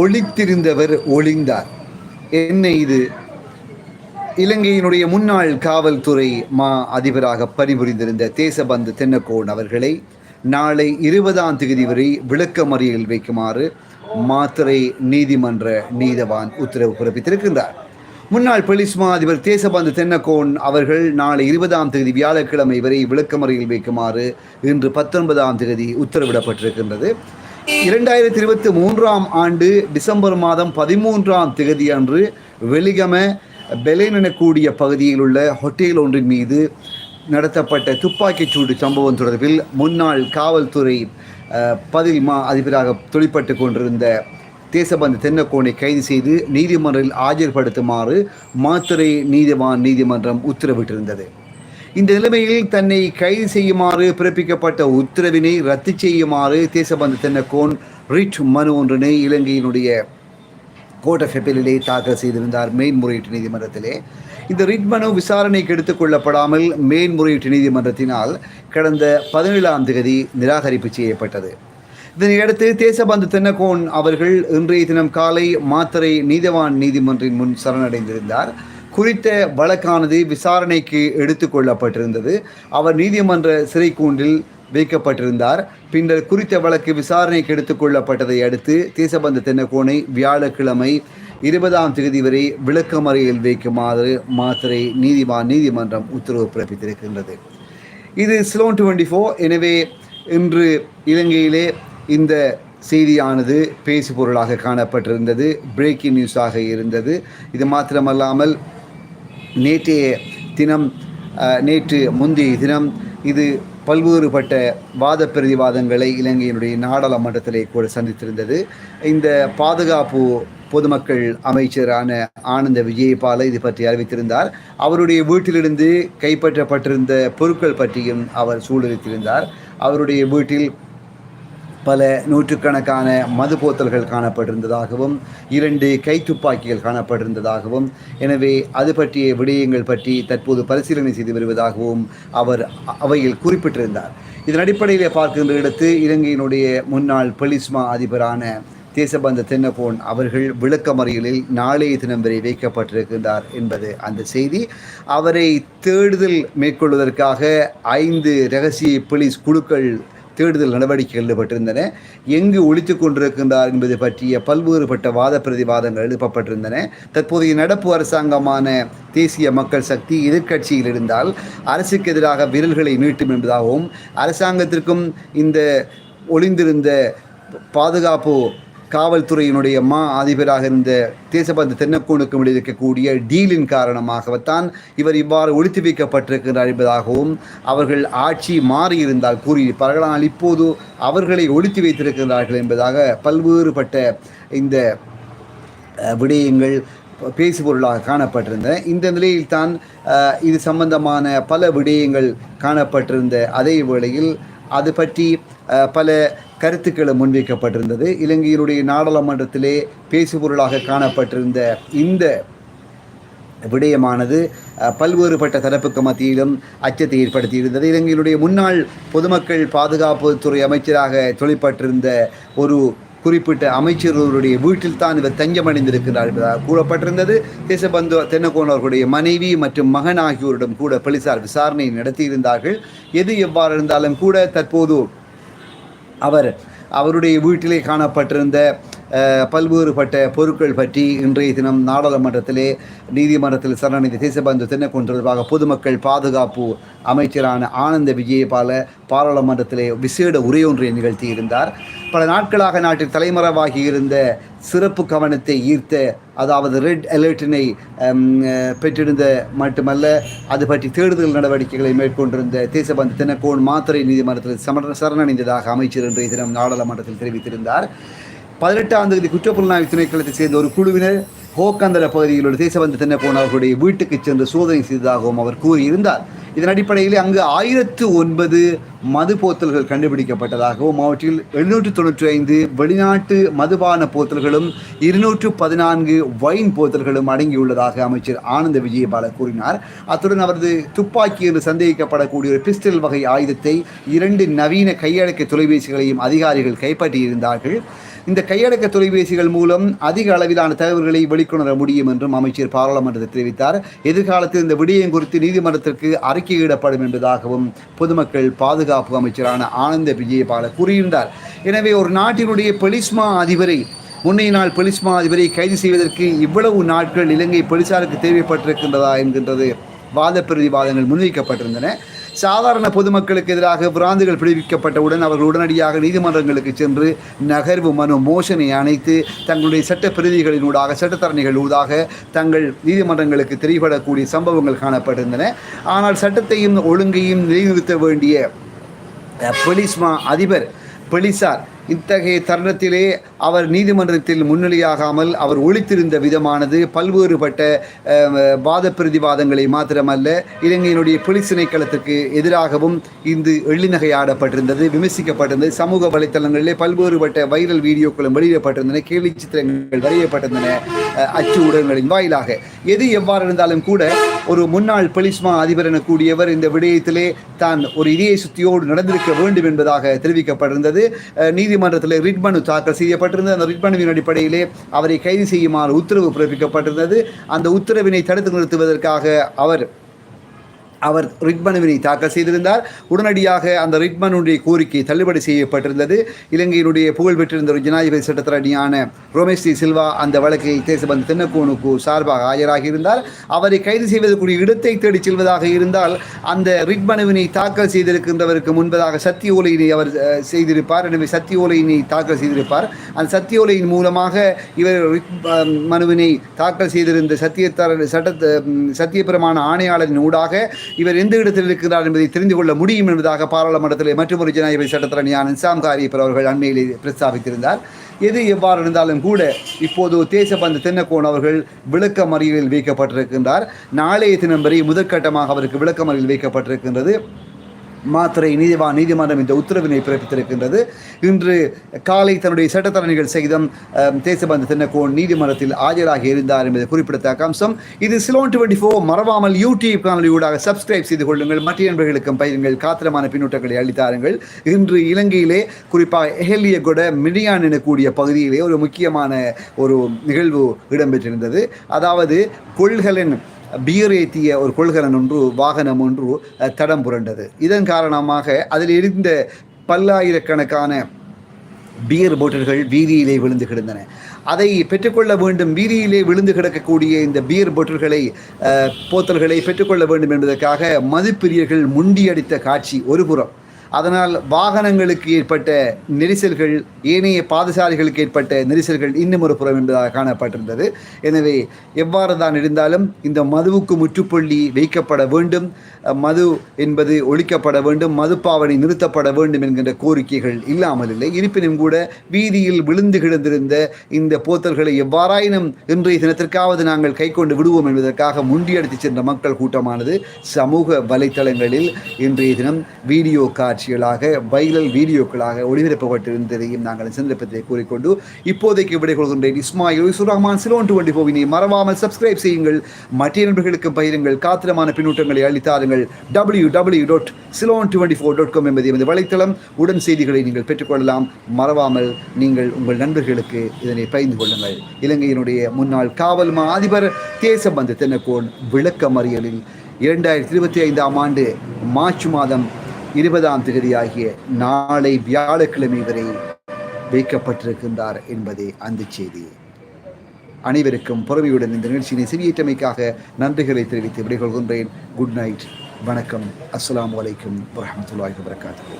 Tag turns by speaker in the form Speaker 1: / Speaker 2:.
Speaker 1: ஒழித்திருந்தவர் ஒளிந்தார். என்ன இது? இலங்கையினுடைய முன்னாள் காவல்துறை மா அதிபராக பணிபுரிந்திருந்த தேசபந்து தென்னக்கோன் அவர்களை நாளை இருபதாம் தேதி வரை விளக்கமறியலில் வைக்குமாறு மாத்திரை நீதிமன்ற நீதவான் உத்தரவு பிறப்பித்திருக்கின்றார். முன்னாள் போலீஸ் மா அதிபர் தேசபந்து தென்னக்கோன் அவர்கள் நாளை இருபதாம் தேதி வியாழக்கிழமை வரை விளக்கமறியல் வைக்குமாறு இன்று பத்தொன்பதாம் தேதி உத்தரவிடப்பட்டிருக்கின்றது. இரண்டாயிரத்தி இருபத்தி மூன்றாம் ஆண்டு டிசம்பர் மாதம் பதிமூன்றாம் தேதி அன்று வெளிகம பெலேன் எனக்கூடிய பகுதியில் உள்ள ஹோட்டல் ஒன்றின் மீது நடத்தப்பட்ட துப்பாக்கிச் சூடு சம்பவம் தொடர்பில் முன்னாள் காவல்துறை பதில் மா அதிபராக தொழிற்பட்டு கொண்டிருந்த தேசபந்து தென்னக்கோனை கைது செய்து நீதிமன்றில் ஆஜர்படுத்துமாறு மாத்திரை நீதிவான் நீதிமன்றம் உத்தரவிட்டிருந்தது. இந்த நிலைமையில் தன்னை கைது செய்யுமாறு பிறப்பிக்கப்பட்ட உத்தரவினை ரத்து செய்யுமாறு தேசபந்து தென்னக்கோன் ரிட் மனு ஒன்றினை இலங்கையினுடைய கோர்ட் ஆஃப் அப்பீலிலே தாக்கல் செய்திருந்தார். மேன்முறையீட்டு நீதிமன்றத்திலே. இந்த ரிட் மனு விசாரணைக்கு எடுத்துக் கொள்ளப்படாமல் மேன்முறையீட்டு நீதிமன்றத்தினால் கடந்த பதினேழாம் தேதி நிராகரிப்பு செய்யப்பட்டது. இதனையடுத்து தேசபந்து தென்னகோன் அவர்கள் இன்றைய தினம் காலை மாத்தறை நீதவான் நீதிமன்றின் முன் சரணடைந்திருந்தார். குறித்த வழக்கானது விசாரணைக்கு எடுத்துக்கொள்ளப்பட்டிருந்தது அவர் நீதிமன்ற சிறைக்கூண்டில் வைக்கப்பட்டிருந்தார். பின்னர் குறித்த வழக்கு விசாரணைக்கு எடுத்துக்கொள்ளப்பட்டதை அடுத்து தேசபந்து தென்னகோனை வியாழக்கிழமை இருபதாம் தேதி வரை விளக்கமறையில் வைக்குமாறு மாத்திரை நீதிவான் நீதிமன்றம் உத்தரவு பிறப்பித்திருக்கின்றது. இது ஸ்லோன் டுவெண்ட்டி ஃபோர் எனவே இன்று இலங்கையிலே இந்த செய்தியானது பேசுபொருளாக காணப்பட்டிருந்தது. பிரேக்கிங் நியூஸாக இருந்தது. இது மாத்திரமல்லாமல் நேற்றைய தினம் நேற்று முந்தைய தினம் இது பல்வேறுபட்ட வாத பிரதிவாதங்களை இலங்கையினுடைய நாடாளுமன்றத்திலே கூட சந்தித்திருந்தது. இந்த பாதுகாப்பு பொதுமக்கள் அமைச்சரான ஆனந்த விஜயபால இது பற்றி அறிவித்திருந்தார். அவருடைய வீட்டிலிருந்து கைப்பற்றப்பட்டிருந்த பொருட்கள் பற்றியும் அவர் சூழலித்திருந்தார். அவருடைய வீட்டில் பல நூற்றுக்கணக்கான மது போத்தல்கள் காணப்பட்டிருந்ததாகவும் இரண்டு கைத்துப்பாக்கிகள் காணப்பட்டிருந்ததாகவும் எனவே அது பற்றிய விடயங்கள் பற்றி தற்போது பரிசீலனை செய்து வருவதாகவும் அவர் அவையில் குறிப்பிட்டிருந்தார். இதன் அடிப்படையில் பார்க்கின்ற இடத்து இலங்கையினுடைய முன்னாள் பொலிஸ்மா அதிபரான தேசபந்த தென்னகோன் அவர்கள் விளக்கமறியலில் நாளைய தினம் வரை வைக்கப்பட்டிருக்கின்றார் என்பது அந்த செய்தி. அவரை தேடுதல் மேற்கொள்வதற்காக ஐந்து ரகசிய போலீஸ் குழுக்கள் தேடுதல் நடவடிக்கைகள் ஈடுபட்டிருந்தன. எங்கு ஒழித்துக் கொண்டிருக்கின்றார் என்பது பற்றிய பல்வேறுபட்ட வாத பிரதிவாதங்கள் எழுப்பப்பட்டிருந்தன. தற்போதைய நடப்பு அரசாங்கமான தேசிய மக்கள் சக்தி எதிர்க்கட்சியில் இருந்தால் அரசுக்கு எதிராக விரல்களை நீட்டும் என்பதாகவும் அரசாங்கத்திற்கும் இந்த ஒளிந்திருந்த பாதுகாப்பு காவல்துறையினுடைய மா அதிபராக இருந்த தேசபந்து தென்னக்கோனுக்கும் இருக்கக்கூடிய டீலின் காரணமாகத்தான் இவர் இவ்வாறு ஒழித்து வைக்கப்பட்டிருக்கிறார் என்பதாகவும் அவர்கள் ஆட்சி மாறியிருந்தால் கூறியிருப்பார்கள். ஆனால் இப்போது அவர்களை ஒழித்து வைத்திருக்கிறார்கள் என்பதாக பல்வேறுபட்ட இந்த விடயங்கள் பேசுபொருளாக காணப்பட்டிருந்தன. இந்த நிலையில்தான் தான் இது சம்பந்தமான பல விடயங்கள் காணப்பட்டிருந்த. அதே வேளையில் அது பற்றி பல கருத்துக்களை முன்வைக்கப்பட்டிருந்தது. இலங்கையினுடைய நாடாளுமன்றத்திலே பேசுபொருளாக காணப்பட்டிருந்த இந்த விடயமானது பல்வேறுபட்ட தரப்புக்கு மத்தியிலும் அச்சத்தை ஏற்படுத்தியிருந்தது. இலங்கையினுடைய முன்னாள் பொதுமக்கள் பாதுகாப்புத்துறை அமைச்சராக தொழிற்பட்டிருந்த ஒரு குறிப்பிட்ட அமைச்சர் ஒருவருடைய வீட்டில் தான் இவர் தஞ்சமடைந்திருக்கிறார் என்பதாக கூறப்பட்டிருந்தது. தேசபந்து தென்னகோன் அவர்களுடைய மனைவி மற்றும் மகன் ஆகியோரிடம் கூட போலீசார் விசாரணை நடத்தியிருந்தார்கள். எது எவ்வாறு இருந்தாலும் கூட தற்போது அவர் அவருடைய வீட்டிலே காணப்பட்டிருந்த பல்வேறுபட்ட பொருட்கள் பற்றி இன்றைய தினம் நாடாளுமன்றத்திலே நீதிமன்றத்தில் சரணடைந்த தேசபந்து தென்னக்கோன் தொடர்பாக பொதுமக்கள் பாதுகாப்பு அமைச்சரான ஆனந்த விஜயபால பாராளுமன்றத்திலே விசேட உரையொன்றை நிகழ்த்தியிருந்தார். பல நாட்களாக நாட்டில் தலைமறைவாகி இருந்த சிறப்பு கவனத்தை ஈர்த்த அதாவது ரெட் அலர்ட்டினை பெற்றிருந்த மட்டுமல்ல அது பற்றி தேடுதல் நடவடிக்கைகளை மேற்கொண்டிருந்த தேசபந்து தினக்கோன் மாத்திரை நீதிமன்றத்தில் சமர சரணடைந்ததாக அமைச்சர் இன்றைய தினம் நாடாளுமன்றத்தில் தெரிவித்திருந்தார். பதினெட்டாம் தேதி குற்றப்புலனாய்வு திணைக்களத்தைச் சேர்ந்த ஒரு குழுவினர் ஹோக்கந்தர பகுதியில் உள்ள தேசபந்து தென்னப்போன் அவர்களுடைய வீட்டுக்கு சென்று சோதனை செய்ததாகவும் அவர் கூறியிருந்தார். இதன் அடிப்படையில் அங்கு ஆயிரத்து ஒன்பது மது போத்தல்கள் கண்டுபிடிக்கப்பட்டதாகவும் அவற்றில் எழுநூற்று தொண்ணூற்றி ஐந்து வெளிநாட்டு மதுபான போத்தல்களும் இருநூற்று பதினான்கு வைன் போத்தல்களும் அடங்கியுள்ளதாக அமைச்சர் ஆனந்த விஜயபால கூறினார். அத்துடன் அவரது துப்பாக்கி என்று சந்தேகிக்கப்படக்கூடிய ஒரு பிஸ்டல் வகை ஆயுதத்தை இரண்டு நவீன கையடக்க தொலைபேசிகளையும் அதிகாரிகள் கைப்பற்றியிருந்தார்கள். இந்த கையடக்க தொலைபேசிகள் மூலம் அதிக அளவிலான தகவல்களை வெளிக்கொணர முடியும் என்றும் அமைச்சர் பாராளுமன்றத்தில் தெரிவித்தார். எதிர்காலத்தில் இந்த விடயம் குறித்து நீதிமன்றத்திற்கு அறிக்கையிடப்படும் என்பதாகவும் பொதுமக்கள் பாதுகாப்பு அமைச்சரான ஆனந்த விஜயபால கூறியிருந்தார். எனவே ஒரு நாட்டினுடைய பெலிஸ்மா அதிபரை முன்னைய நாள் பொலிஸ்மா அதிபரை கைது செய்வதற்கு இவ்வளவு நாட்கள் இலங்கை போலீசாருக்கு தேவைப்பட்டிருக்கின்றதா என்கின்றது வாத பிரதிவாதங்கள் முன்வைக்கப்பட்டிருந்தன. சாதாரண பொதுமக்களுக்கு எதிராக பிராந்துகள் பிடிவிக்கப்பட்டவுடன் அவர்கள் உடனடியாக நீதிமன்றங்களுக்கு சென்று நகர்வு மனு மோசனை அணைத்து தங்களுடைய சட்ட பிரதிகளினூடாக சட்டத்தரணிகள் ஊடாக தங்கள் நீதிமன்றங்களுக்கு தெரியப்படக்கூடிய சம்பவங்கள் காணப்பட்டிருந்தன ஆனால் சட்டத்தையும் ஒழுங்கையும் நிலைநிறுத்த வேண்டிய பொலிஸ்மா அதிபர் போலீசார் இத்தகைய தருணத்திலே அவர் நீதிமன்றத்தில் முன்னிலையாகாமல் அவர் ஒழித்திருந்த விதமானது பல்வேறுபட்ட வாத பிரதிவாதங்களை மாத்திரமல்ல இலங்கையினுடைய போலீஸ் திணைக்களத்துக்கு எதிராகவும் இந்து எள்ளிநகையாடப்பட்டிருந்தது விமர்சிக்கப்பட்டிருந்தது சமூக வலைத்தளங்களிலே பல்வேறுபட்ட வைரல் வீடியோக்களும் வெளியிடப்பட்டிருந்தன கேலி சித்திரங்கள் வரையப்பட்டிருந்தன அச்சு ஊடகங்களின் வாயிலாக. எது எவ்வாறு இருந்தாலும் கூட ஒரு முன்னாள் பொலிஸ்மா அதிபர் என கூடியவர் இந்த விடயத்திலே தான் ஒரு இதய சுத்தியோடு நடந்திருக்க வேண்டும் என்பதாக தெரிவிக்கப்பட்டிருந்தது. நீதி நீதிமன்றத்தில் ரிட் மனு தாக்கல் செய்யப்பட்டிருந்தது. அந்த ரிட் மனுவின் அடிப்படையிலே அவரை கைது செய்யுமாறு உத்தரவு பிறப்பிக்கப்பட்டிருந்தது. அந்த உத்தரவினை தடுத்து நிறுத்துவதற்காக அவர் அவர் ரிட்மனுவினை தாக்கல் செய்திருந்தார். உடனடியாக அந்த ரிட்மனுடைய கோரிக்கை தள்ளுபடி செய்யப்பட்டிருந்தது. இலங்கையினுடைய புகழ்பெற்றிருந்த ஒரு ஜனாதிபதி சட்டத்தரணியான ரோமேஷ் டி சில்வா அந்த வழக்கை தேசபந்து தென்னக்கோனுக்கு சார்பாக ஆஜராகியிருந்தார் அவரை கைது செய்வதற்குரிய இடத்தை தேடிச் செல்வதாக இருந்தால் அந்த ரிட்மனுவினை தாக்கல் செய்திருக்கின்றவருக்கு முன்பதாக சத்திய ஓலையினை அவர் செய்திருப்பார். எனவே சத்திய ஓலையினை தாக்கல் செய்திருப்பார். அந்த சத்திய ஓலையின் மூலமாக இவர் மனுவினை தாக்கல் செய்திருந்த சத்தியத்தர சட்ட சத்தியபிரமான ஆணையாளரின் ஊடாக இவர் எந்த இடத்தில் இருக்கிறார் என்பதை தெரிந்து கொள்ள முடியும் என்பதாக பாராளுமன்றத்தில் மற்றொரு ஜனாதிபதி சட்டத்தரணியான நிசாம் காரியப்பர் அவர்கள் அண்மையில் பிரஸ்தாபித்திருந்தார். எது எவ்வாறு இருந்தாலும் கூட இப்போது தேசபந்து தென்னக்கோன் அவர்கள் விளக்க மறியலில் வைக்கப்பட்டிருக்கின்றார். நாளைய தினம் வரை முதற்கட்டமாக அவருக்கு விளக்க மறியல் வைக்கப்பட்டிருக்கின்றது. மாத்திரை நீதிவா நீதிமன்றம் இந்த உத்தரவினை பிறப்பித்திருக்கின்றது. இன்று காலை தன்னுடைய சட்டத்தரணிகள் சகிதம் தேசபந்த தேசபந்து நீதிமன்றத்தில் ஆஜராகி இருந்தார் என்பது குறிப்பிடத்தக்க அம்சம். இது சிலோன் டுவெண்ட்டி ஃபோர் மறவாமல் யூடியூப் காணொலியூடாக சப்ஸ்கிரைப் செய்து கொள்ளுங்கள். மற்ற நண்பர்களுக்கும் பயிருங்கள் காத்திரமான பின்னூட்டங்களை அளித்தாருங்கள் இன்று இலங்கையிலே குறிப்பாக எஹெலியகொட மினியான் எனக்கூடிய பகுதியிலே ஒரு முக்கியமான ஒரு நிகழ்வு இடம்பெற்றிருந்தது. அதாவது கொள்கலன் பியர் ஏற்றிய ஒரு கொள்கலன் ஒன்று வாகனம் ஒன்று தடம் புரண்டது. இதன் காரணமாக அதில் இருந்த பல்லாயிரக்கணக்கான பியர் போட்டல்கள் வீதியிலே விழுந்து கிடந்தன. அதை பெற்றுக்கொள்ள வேண்டும் வீதியிலே விழுந்து கிடக்கக்கூடிய இந்த பியர் போட்டல்களை போத்தல்களை பெற்றுக்கொள்ள வேண்டும் என்பதற்காக மதுப்பிரியர்கள் முண்டியடித்த காட்சி ஒருபுறம் அதனால் வாகனங்களுக்கு ஏற்பட்ட நெரிசல்கள் ஏனைய பாதசாரிகளுக்கு ஏற்பட்ட நெரிசல்கள் இன்னும் ஒரு புறம் என்பதாக காணப்பட்டிருந்தது. எனவே எவ்வாறு தான் இருந்தாலும் இந்த மதுவுக்கு முற்றுப்புள்ளி வைக்கப்பட வேண்டும். மது என்பது ஒழிக்கப்பட வேண்டும். மதுப்பாவனை நிறுத்தப்பட வேண்டும் என்கின்ற கோரிக்கைகள் இல்லாமல் இல்லை. இருப்பினும் கூட வீதியில் விழுந்து கிடந்திருந்த இந்த போத்தல்களை எவ்வாறாயினும் இன்றைய தினத்திற்காவது நாங்கள் கை கொண்டு விடுவோம் என்பதற்காக முண்டியடித்து சென்ற மக்கள் கூட்டமானது சமூக வலைத்தளங்களில் இன்றைய தினம் வீடியோ காட்சிகளாக வைரல் வீடியோக்களாக ஒளிபரப்பப்பட்டிருந்ததையும் நாங்கள் சந்தர்ப்பத்தை கூறிக்கொண்டு இப்போதைக்கு விடை கொள்கின்றேன். இஸ்மாயில் சுரஹ்மான் சிலோன் டுவெண்ட்டி போவினை மறவாமல் சப்ஸ்கிரைப் செய்யுங்கள். மற்ற நண்பர்களுக்கும் பகிருங்கள். காத்திரமான பின்னூட்டங்களை அளித்தாருங்கள். W W dot Ceylon twenty four dot com என்பது எமது வலைத்தளம். உடன் செய்திகளை நீங்கள் பெற்றுக்கொள்ளலாம். மறவாமல் நீங்கள் உங்கள் நண்பர்களுக்கு இதனை பகிர்ந்து கொள்ளுங்கள். இலங்கையினுடைய முன்னாள் காவல் மா அதிபர் தேசபந்து தென்னக்கோன் விளக்க மறியலில் இரண்டாயிரத்தி இருபத்தி ஐந்தாம் ஆண்டு மார்ச் மாதம் இருபதாம் தேதியாகிய நாளை வியாழக்கிழமை வரை வைக்கப்பட்டிருக்கின்றார் என்பதே அந்த செய்தி. அனைவருக்கும் பொறுமையுடன் இந்த நிகழ்ச்சியினை செவியேற்றமைக்காக நன்றிகளை தெரிவித்து விடைகொள்கின்றேன் குட் நைட் வணக்கம். அஸ்ஸலாமு வலைக்கும் வரஹ்மத்துல்லாஹி வரகாத்து